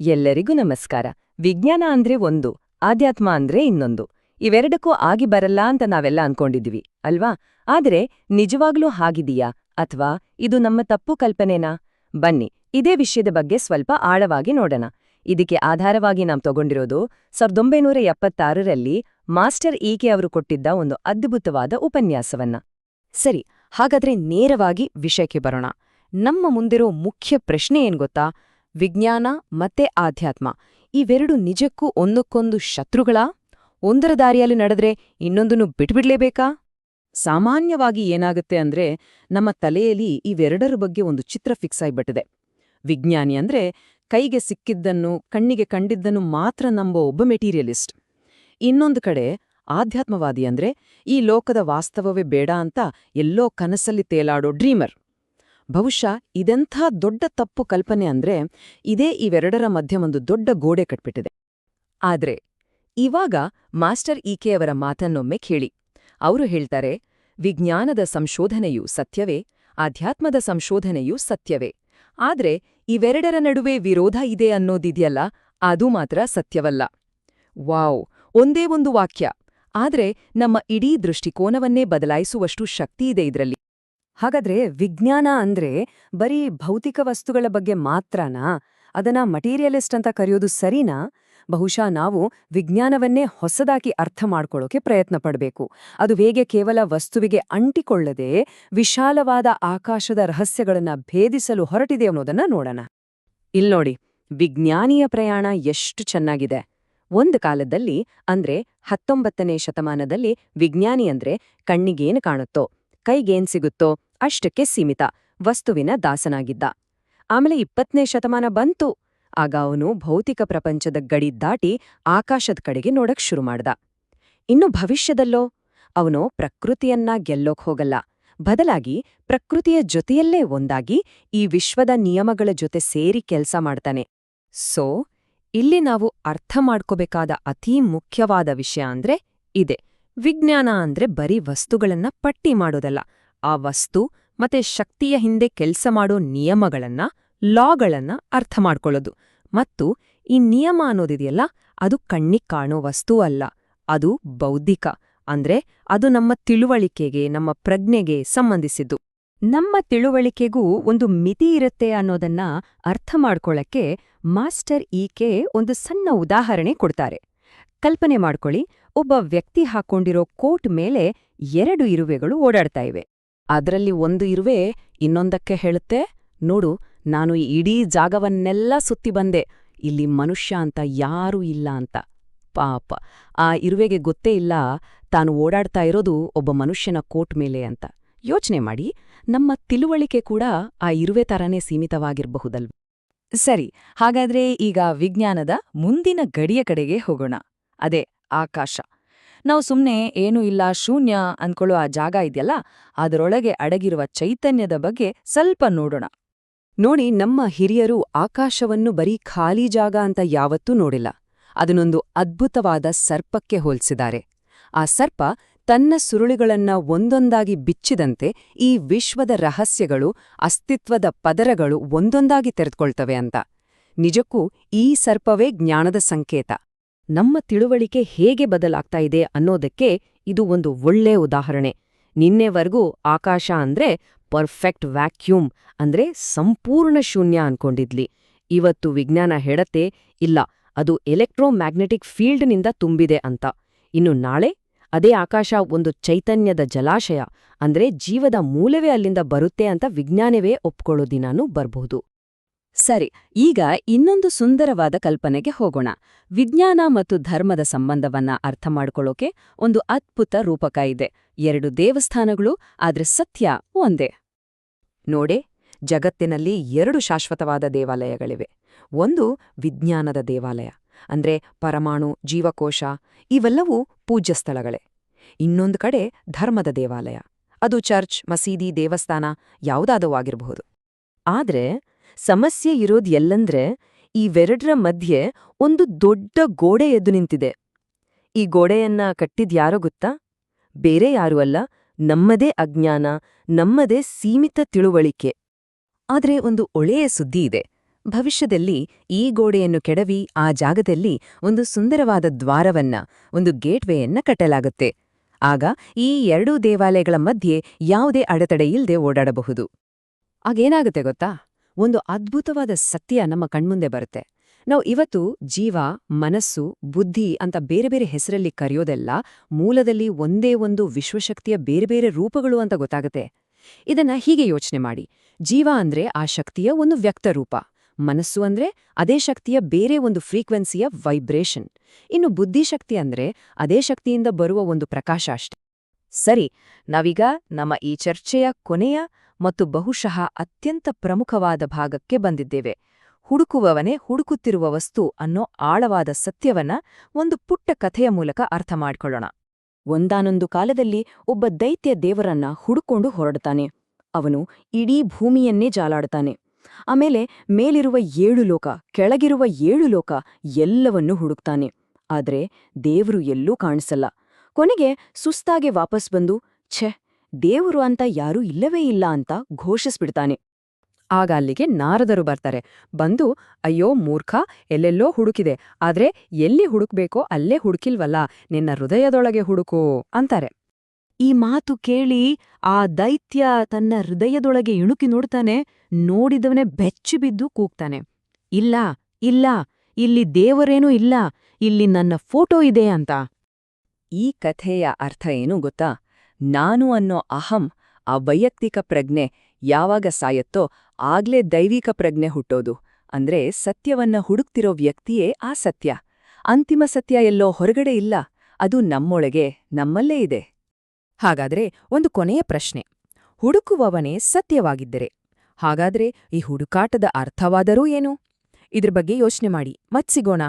ಎಲ್ಲರಿಗೂ ನಮಸ್ಕಾರ. ವಿಜ್ಞಾನ ಅಂದ್ರೆ ಒಂದು, ಆಧ್ಯಾತ್ಮ ಅಂದ್ರೆ ಇನ್ನೊಂದು. ಇವೆರಡಕ್ಕೂ ಆಗಿ ಬರಲ್ಲ ಅಂತ ನಾವೆಲ್ಲ ಅನ್ಕೊಂಡಿದ್ವಿ ಅಲ್ವಾ? ಆದ್ರೆ ನಿಜವಾಗ್ಲೂ ಹಾಗಿದೀಯಾ? ಅಥವಾ ಇದು ನಮ್ಮ ತಪ್ಪು ಕಲ್ಪನೆನಾ? ಬನ್ನಿ, ಇದೇ ವಿಷಯದ ಬಗ್ಗೆ ಸ್ವಲ್ಪ ಆಳವಾಗಿ ನೋಡೋಣ. ಇದಕ್ಕೆ ಆಧಾರವಾಗಿ ನಾವು ತಗೊಂಡಿರೋದು ಸಾವಿರದ ಒಂಬೈನೂರ ಎಪ್ಪತ್ತಾರರಲ್ಲಿ ಮಾಸ್ಟರ್ ಈಕೆ ಅವರು ಕೊಟ್ಟಿದ್ದ ಒಂದು ಅದ್ಭುತವಾದ ಉಪನ್ಯಾಸವನ್ನ. ಸರಿ, ಹಾಗಾದ್ರೆ ನೇರವಾಗಿ ವಿಷಯಕ್ಕೆ ಬರೋಣ. ನಮ್ಮ ಮುಂದಿರೋ ಮುಖ್ಯ ಪ್ರಶ್ನೆ ಏನ್ ಗೊತ್ತಾ? ವಿಜ್ಞಾನ ಮತ್ತೆ ಆಧ್ಯಾತ್ಮ. ಇವೆರಡು ನಿಜಕ್ಕೂ ಒಂದಕ್ಕೊಂದು ಶತ್ರುಗಳಾ? ಒಂದರ ದಾರಿಯಲ್ಲಿ ನಡೆದ್ರೆ ಇನ್ನೊಂದನ್ನು ಬಿಟ್ಬಿಡ್ಲೇಬೇಕಾ? ಸಾಮಾನ್ಯವಾಗಿ ಏನಾಗುತ್ತೆ ಅಂದ್ರೆ ನಮ್ಮ ತಲೆಯಲ್ಲಿ ಇವೆರಡರ ಬಗ್ಗೆ ಒಂದು ಚಿತ್ರ ಫಿಕ್ಸ್ ಆಗಿಬಿಟ್ಟಿದೆ ವಿಜ್ಞಾನಿ ಅಂದ್ರೆ ಕೈಗೆ ಸಿಕ್ಕಿದ್ದನ್ನು, ಕಣ್ಣಿಗೆ ಕಂಡಿದ್ದನ್ನು ಮಾತ್ರ ನಂಬೋ ಒಬ್ಬ ಮೆಟೀರಿಯಲಿಸ್ಟ್. ಇನ್ನೊಂದು ಕಡೆ ಆಧ್ಯಾತ್ಮವಾದಿ ಅಂದ್ರೆ ಈ ಲೋಕದ ವಾಸ್ತವವೇ ಬೇಡ ಅಂತ ಎಲ್ಲೋ ಕನಸಲ್ಲಿ ತೇಲಾಡೋ ಡ್ರೀಮರ್. ಬಹುಶಃ ಇದೆಂಥ ದೊಡ್ಡ ತಪ್ಪು ಕಲ್ಪನೆ ಅಂದ್ರೆ ಇದೇ ಇವೆರಡರ ಮಧ್ಯೆ ಒಂದು ದೊಡ್ಡ ಗೋಡೆ ಕಟ್ಬಿಟ್ಟಿದೆ. ಆದ್ರೆ, ಇವಾಗ ಮಾಸ್ಟರ್ ಈಕೆಯವರ ಮಾತನ್ನೊಮ್ಮೆ ಕೇಳಿ. ಅವರು ಹೇಳ್ತಾರೆ, ವಿಜ್ಞಾನದ ಸಂಶೋಧನೆಯು ಸತ್ಯವೇ, ಆಧ್ಯಾತ್ಮದ ಸಂಶೋಧನೆಯೂ ಸತ್ಯವೇ. ಆದ್ರೆ ಇವೆರಡರ ನಡುವೆ ವಿರೋಧ ಇದೆ ಅನ್ನೋದಿದೆಯಲ್ಲ, ಅದು ಮಾತ್ರ ಸತ್ಯವಲ್ಲ. ವಾವ್, ಒಂದೇ ಒಂದು ವಾಕ್ಯ. ಆದ್ರೆ ನಮ್ಮ ಇಡೀ ದೃಷ್ಟಿಕೋನವನ್ನೇ ಬದಲಾಯಿಸುವಷ್ಟು ಶಕ್ತಿಯಿದೆ ಇದ್ರಲ್ಲಿ. ಹಾಗಾದ್ರೆ ವಿಜ್ಞಾನ ಅಂದ್ರೆ ಬರೀ ಭೌತಿಕ ವಸ್ತುಗಳ ಬಗ್ಗೆ ಮಾತ್ರನಾ? ಅದನ್ನ ಮಟೀರಿಯಲಿಸ್ಟ್ ಅಂತ ಕರೆಯೋದು ಸರಿನಾ? ಬಹುಶಃ ನಾವು ವಿಜ್ಞಾನವನ್ನೇ ಹೊಸದಾಗಿ ಅರ್ಥ ಮಾಡ್ಕೊಳ್ಳೋಕೆ ಪ್ರಯತ್ನ ಪಡಬೇಕು. ಅದು ಹೇಗೆ ಕೇವಲ ವಸ್ತುವಿಗೆ ಅಂಟಿಕೊಳ್ಳದೆ ವಿಶಾಲವಾದ ಆಕಾಶದ ರಹಸ್ಯಗಳನ್ನ ಭೇದಿಸಲು ಹೊರಟಿದೆ ಅನ್ನೋದನ್ನ ನೋಡೋಣ. ಇಲ್ನೋಡಿ ವಿಜ್ಞಾನಿಯ ಪ್ರಯಾಣ ಎಷ್ಟು ಚೆನ್ನಾಗಿದೆ. ಒಂದು ಕಾಲದಲ್ಲಿ ಅಂದ್ರೆ ಹತ್ತೊಂಬತ್ತನೇ ಶತಮಾನದಲ್ಲಿ ವಿಜ್ಞಾನಿ ಅಂದ್ರೆ ಕಣ್ಣಿಗೇನು ಕಾಣುತ್ತೋ? ಕೈಗೇನ್ ಸಿಗುತ್ತೋ ಅಷ್ಟಕ್ಕೆ ಸೀಮಿತ, ವಸ್ತುವಿನ ದಾಸನಾಗಿದ್ದ. ಆಮೇಲೆ ಇಪ್ಪತ್ತನೇ ಶತಮಾನ ಬಂತು. ಆಗ ಅವನು ಭೌತಿಕ ಪ್ರಪಂಚದ ಗಡಿ ದಾಟಿ ಆಕಾಶದ ಕಡೆಗೆ ನೋಡಕ್ ಶುರು ಮಾಡ್ದ. ಇನ್ನು ಭವಿಷ್ಯದಲ್ಲೋ? ಅವನು ಪ್ರಕೃತಿಯನ್ನ ಗೆಲ್ಲೋಕ್ ಹೋಗಲ್ಲ. ಬದಲಾಗಿ ಪ್ರಕೃತಿಯ ಜೊತೆಯಲ್ಲೇ ಒಂದಾಗಿ ಈ ವಿಶ್ವದ ನಿಯಮಗಳ ಜೊತೆ ಸೇರಿ ಕೆಲಸ ಮಾಡ್ತಾನೆ. ಸೋ, ಇಲ್ಲಿ ನಾವು ಅರ್ಥ ಮಾಡ್ಕೋಬೇಕಾದ ಅತೀ ಮುಖ್ಯವಾದ ವಿಷಯ ಅಂದ್ರೆ ಇದೆ. ವಿಜ್ಞಾನ ಅಂದ್ರೆ ಬರೀ ವಸ್ತುಗಳನ್ನ ಪಟ್ಟಿ ಮಾಡೋದಲ್ಲ. ಆ ವಸ್ತು ಮತ್ತೆ ಶಕ್ತಿಯ ಹಿಂದೆ ಕೆಲಸ ಮಾಡೋ ನಿಯಮಗಳನ್ನ, ಲಾಗಳನ್ನ ಅರ್ಥ ಮಾಡ್ಕೊಳ್ಳೋದು. ಮತ್ತು ಈ ನಿಯಮ ಅನ್ನೋದಿದೆಯಲ್ಲ, ಅದು ಕಣ್ಣಿಗೆ ಕಾಣೋ ವಸ್ತು ಅಲ್ಲ, ಅದು ಬೌದ್ಧಿಕ, ಅಂದ್ರೆ ಅದು ನಮ್ಮ ತಿಳುವಳಿಕೆಗೆ, ನಮ್ಮ ಪ್ರಜ್ಞೆಗೆ ಸಂಬಂಧಿಸಿದ್ದು. ನಮ್ಮ ತಿಳುವಳಿಕೆಗೂ ಒಂದು ಮಿತಿ ಇರುತ್ತೆ ಅನ್ನೋದನ್ನ ಅರ್ಥ ಮಾಡ್ಕೊಳ್ಳಕ್ಕೆ ಮಾಸ್ಟರ್ ಈಕೆ ಒಂದು ಸಣ್ಣ ಉದಾಹರಣೆ ಕೊಡ್ತಾರೆ. ಕಲ್ಪನೆ ಮಾಡ್ಕೊಳ್ಳಿ ಒಬ್ಬ ವ್ಯಕ್ತಿ ಹಾಕೊಂಡಿರೋ ಕೋಟ್ ಮೇಲೆ ಎರಡು ಇರುವೆಗಳು ಓಡಾಡ್ತಾ ಇವೆ. ಅದರಲ್ಲಿ ಒಂದು ಇರುವೆ ಇನ್ನೊಂದಕ್ಕೆ ಹೇಳುತ್ತೆ, ನೋಡು, ನಾನು ಈ ಇಡೀ ಜಾಗವನ್ನೆಲ್ಲ ಸುತ್ತಿ ಬಂದೆ. ಇಲ್ಲಿ ಮನುಷ್ಯ ಅಂತ ಯಾರೂ ಇಲ್ಲ ಅಂತ. ಪಾಪ. ಆ ಇರುವೆಗೆ ಗೊತ್ತೇ ಇಲ್ಲ, ತಾನು ಓಡಾಡ್ತಾ ಇರೋದು ಒಬ್ಬ ಮನುಷ್ಯನ ಕೋಟ್ ಮೇಲೆ ಅಂತ. ಯೋಚನೆ ಮಾಡಿ, ನಮ್ಮ ತಿಳುವಳಿಕೆ ಕೂಡ ಆ ಇರುವೆ ತರನೇ ಸೀಮಿತವಾಗಿರಬಹುದಲ್ವ? ಸರಿ, ಹಾಗಾದ್ರೆ ಈಗ ವಿಜ್ಞಾನದ ಮುಂದಿನ ಗಡಿಯ ಕಡೆಗೆ ಹೋಗೋಣ. ಅದೇ ಆಕಾಶ. ನಾವು ಸುಮ್ಮನೆ ಏನೂ ಇಲ್ಲ, ಶೂನ್ಯ ಅಂದ್ಕೊಳ್ಳೋ ಆ ಜಾಗ ಇದೆಯಲ್ಲ, ಅದರೊಳಗೆ ಅಡಗಿರುವ ಚೈತನ್ಯದ ಬಗ್ಗೆ ಸ್ವಲ್ಪ ನೋಡೋಣ. ನೋಡಿ, ನಮ್ಮ ಹಿರಿಯರು ಆಕಾಶವನ್ನು ಬರೀ ಖಾಲಿ ಜಾಗ ಅಂತ ಯಾವತ್ತೂ ನೋಡಿಲ್ಲ. ಅದನ್ನೊಂದು ಅದ್ಭುತವಾದ ಸರ್ಪಕ್ಕೆ ಹೋಲಿಸಿದ್ದಾರೆ. ಆ ಸರ್ಪ ತನ್ನ ಸುರುಳಿಗಳನ್ನ ಒಂದೊಂದಾಗಿ ಬಿಚ್ಚಿದಂತೆ ಈ ವಿಶ್ವದ ರಹಸ್ಯಗಳು, ಅಸ್ತಿತ್ವದ ಪದರಗಳು ಒಂದೊಂದಾಗಿ ತೆರೆದುಕೊಳ್ತವೆ ಅಂತ. ನಿಜಕ್ಕೂ ಈ ಸರ್ಪವೇ ಜ್ಞಾನದ ಸಂಕೇತ. ನಮ್ಮ ತಿಳುವಳಿಕೆ ಹೇಗೆ ಬದಲಾಗ್ತಾ ಇದೆ ಅನ್ನೋದಕ್ಕೆ ಇದು ಒಂದು ಒಳ್ಳೆ ಉದಾಹರಣೆ. ನಿನ್ನೆವರೆಗೂ ಆಕಾಶ ಅಂದ್ರೆ ಪರ್ಫೆಕ್ಟ್ ವ್ಯಾಕ್ಯೂಮ್ ಅಂದ್ರೆ ಸಂಪೂರ್ಣ ಶೂನ್ಯ ಅನ್ಕೊಂಡಿದ್ಲಿ. ಇವತ್ತು ವಿಜ್ಞಾನ ಹೇಳತ್ತೆ ಇಲ್ಲ, ಅದು ಎಲೆಕ್ಟ್ರೋಮ್ಯಾಗ್ನೆಟಿಕ್ ಫೀಲ್ಡ್ನಿಂದ ತುಂಬಿದೆ ಅಂತ. ಇನ್ನು ನಾಳೆ ಅದೇ ಆಕಾಶ ಒಂದು ಚೈತನ್ಯದ ಜಲಾಶಯ ಅಂದ್ರೆ ಜೀವದ ಮೂಲವೇ ಅಲ್ಲಿಂದ ಬರುತ್ತೆ ಅಂತ ವಿಜ್ಞಾನವೇ ಒಪ್ಕೊಳ್ಳೋ ದಿನಾನೂ ಬರ್ಬಹುದು ಸರಿ, ಈಗ ಇನ್ನೊಂದು ಸುಂದರವಾದ ಕಲ್ಪನೆಗೆ ಹೋಗೋಣ. ವಿಜ್ಞಾನ ಮತ್ತು ಧರ್ಮದ ಸಂಬಂಧವನ್ನ ಅರ್ಥ ಮಾಡಿಕೊಳ್ಳೋಕೆ ಒಂದು ಅದ್ಭುತ ರೂಪಕ ಇದೆ. ಎರಡು ದೇವಸ್ಥಾನಗಳು, ಆದ್ರೆ ಸತ್ಯ ಒಂದೇ. ನೋಡೆ, ಜಗತ್ತಿನಲ್ಲಿ ಎರಡು ಶಾಶ್ವತವಾದ ದೇವಾಲಯಗಳಿವೆ. ಒಂದು ವಿಜ್ಞಾನದ ದೇವಾಲಯ, ಅಂದ್ರೆ ಪರಮಾಣು, ಜೀವಕೋಶ, ಇವೆಲ್ಲವೂ ಪೂಜ್ಯ ಸ್ಥಳಗಳೇ. ಇನ್ನೊಂದು ಕಡೆ ಧರ್ಮದ ದೇವಾಲಯ. ಅದು ಚರ್ಚ್, ಮಸೀದಿ, ದೇವಸ್ಥಾನ ಯಾವುದಾದವೂ ಆಗಿರಬಹುದು. ಆದ್ರೆ ಸಮಸ್ಯೆ ಇರೋದ್ ಎಲ್ಲಂದ್ರೆ ಇವೆರಡರ ಮಧ್ಯೆ ಒಂದು ದೊಡ್ಡ ಗೋಡೆ ಎದ್ದು ನಿಂತಿದೆ. ಈ ಗೋಡೆಯನ್ನ ಕಟ್ಟಿದ್ಯಾರೋ ಗೊತ್ತಾ? ಬೇರೆ ಯಾರೂ ಅಲ್ಲ, ನಮ್ಮದೇ ಅಜ್ಞಾನ, ನಮ್ಮದೇ ಸೀಮಿತ ತಿಳುವಳಿಕೆ. ಆದ್ರೆ ಒಂದು ಒಳ್ಳೆಯ ಸುದ್ದಿ ಇದೆ. ಭವಿಷ್ಯದಲ್ಲಿ ಈ ಗೋಡೆಯನ್ನು ಕೆಡವಿ ಆ ಜಾಗದಲ್ಲಿ ಒಂದು ಸುಂದರವಾದ ದ್ವಾರವನ್ನ, ಒಂದು ಗೇಟ್ವೇಯನ್ನ ಕಟ್ಟಲಾಗುತ್ತೆ. ಆಗ ಈ ಎರಡೂ ದೇವಾಲಯಗಳ ಮಧ್ಯೆ ಯಾವುದೇ ಅಡೆತಡೆ ಇಲ್ಲದೆ ಓಡಾಡಬಹುದು. ಆಗೇನಾಗುತ್ತೆ ಗೊತ್ತಾ? ಒಂದು ಅದ್ಭುತವಾದ ಸತ್ಯ ನಮ್ಮ ಕಣ್ಮುಂದೆ ಬರುತ್ತೆ. ನಾವು ಇವತ್ತು ಜೀವ, ಮನಸ್ಸು, ಬುದ್ಧಿ ಅಂತ ಬೇರೆ ಬೇರೆ ಹೆಸರಲ್ಲಿ ಕರೆಯೋದೆಲ್ಲ ಮೂಲದಲ್ಲಿ ಒಂದೇ ಒಂದು ವಿಶ್ವಶಕ್ತಿಯ ಬೇರೆ ಬೇರೆ ರೂಪಗಳು ಅಂತ ಗೊತ್ತಾಗುತ್ತೆ. ಇದನ್ನ ಹೀಗೆ ಯೋಚನೆ ಮಾಡಿ. ಜೀವ ಅಂದ್ರೆ ಆ ಶಕ್ತಿಯ ಒಂದು ವ್ಯಕ್ತ ರೂಪ. ಮನಸ್ಸು ಅಂದ್ರೆ ಅದೇ ಶಕ್ತಿಯ ಬೇರೆ ಒಂದು ಫ್ರೀಕ್ವೆನ್ಸಿಯ ವೈಬ್ರೇಷನ್. ಇನ್ನು ಬುದ್ಧಿಶಕ್ತಿ ಅಂದ್ರೆ ಅದೇ ಶಕ್ತಿಯಿಂದ ಬರುವ ಒಂದು ಪ್ರಕಾಶ ಅಷ್ಟೆ. ಸರಿ, ನಾವೀಗ ನಮ್ಮ ಈ ಚರ್ಚೆಯ ಕೊನೆಯ ಮತ್ತು ಬಹುಶಃ ಅತ್ಯಂತ ಪ್ರಮುಖವಾದ ಭಾಗಕ್ಕೆ ಬಂದಿದ್ದೇವೆ. ಹುಡುಕುವವನೇ ಹುಡುಕುತ್ತಿರುವ ವಸ್ತು ಅನ್ನೋ ಆಳವಾದ ಸತ್ಯವನ್ನ ಒಂದು ಪುಟ್ಟ ಕಥೆಯ ಮೂಲಕ ಅರ್ಥ ಮಾಡಿಕೊಳ್ಳೋಣ. ಒಂದಾನೊಂದು ಕಾಲದಲ್ಲಿ ಒಬ್ಬ ದೈತ್ಯ ದೇವರನ್ನ ಹುಡುಕೊಂಡು ಹೊರಡ್ತಾನೆ ಅವನು ಇಡೀ ಭೂಮಿಯನ್ನೇ ಜಾಲಾಡ್ತಾನೆ ಆಮೇಲೆ ಮೇಲಿರುವ ಏಳು ಲೋಕ, ಕೆಳಗಿರುವ ಏಳು ಲೋಕ ಎಲ್ಲವನ್ನೂ ಹುಡುಕ್ತಾನೆ. ಆದ್ರೆ ದೇವರು ಎಲ್ಲೂ ಕಾಣಿಸಲ್ಲ. ಕೊನೆಗೆ ಸುಸ್ತಾಗೆ ವಾಪಸ್ ಬಂದು, ಛೆ, ದೇವರು ಅಂತ ಯಾರೂ ಇಲ್ಲವೇ ಇಲ್ಲ ಅಂತ ಘೋಷಿಸ್ಬಿಡ್ತಾನೆ. ಆಗ ಅಲ್ಲಿಗೆ ನಾರದರು ಬರ್ತಾರೆ. ಬಂದು, ಅಯ್ಯೋ ಮೂರ್ಖ, ಎಲ್ಲೆಲ್ಲೋ ಹುಡುಕಿದೆ. ಆದ್ರೆ ಎಲ್ಲಿ ಹುಡುಕ್ಬೇಕೋ ಅಲ್ಲೇ ಹುಡುಕಿಲ್ವಲ್ಲ, ನಿನ್ನ ಹೃದಯದೊಳಗೆ ಹುಡುಕು ಅಂತಾರೆ. ಈ ಮಾತು ಕೇಳಿ ಆ ದೈತ್ಯ ತನ್ನ ಹೃದಯದೊಳಗೆ ಇಣುಕಿ ನೋಡ್ತಾನೆ. ನೋಡಿದವನೇ ಬೆಚ್ಚಿಬಿದ್ದು ಕೂಗ್ತಾನೆ. ಇಲ್ಲ ಇಲ್ಲ, ಇಲ್ಲಿ ದೇವರೇನೂ ಇಲ್ಲ, ಇಲ್ಲಿ ನನ್ನ ಫೋಟೋ ಇದೆ ಅಂತ. ಈ ಕಥೆಯ ಅರ್ಥ ಏನು ಗೊತ್ತಾ? ನಾನು ಅನ್ನೋ ಅಹಂ, ಆ ವೈಯಕ್ತಿಕ ಪ್ರಜ್ಞೆ ಯಾವಾಗ ಸಾಯತ್ತೋ ಆಗ್ಲೇ ದೈವಿಕ ಪ್ರಜ್ಞೆ ಹುಟ್ಟೋದು. ಅಂದ್ರೆ ಸತ್ಯವನ್ನ ಹುಡುಕ್ತಿರೋ ವ್ಯಕ್ತಿಯೇ ಆ ಸತ್ಯ. ಅಂತಿಮ ಸತ್ಯ ಎಲ್ಲೋ ಹೊರಗಡೆ ಇಲ್ಲ. ಅದು ನಮ್ಮೊಳಗೆ, ನಮ್ಮಲ್ಲೇ ಇದೆ. ಹಾಗಾದ್ರೆ ಒಂದು ಕೊನೆಯ ಪ್ರಶ್ನೆ. ಹುಡುಕುವವನೇ ಸತ್ಯವಾಗಿದ್ದರೆ, ಹಾಗಾದ್ರೆ ಈ ಹುಡುಕಾಟದ ಅರ್ಥವಾದರೂ ಏನು? ಇದ್ರ ಬಗ್ಗೆ ಯೋಚನೆ ಮಾಡಿ. ಮತ್ ಸಿಗೋಣ.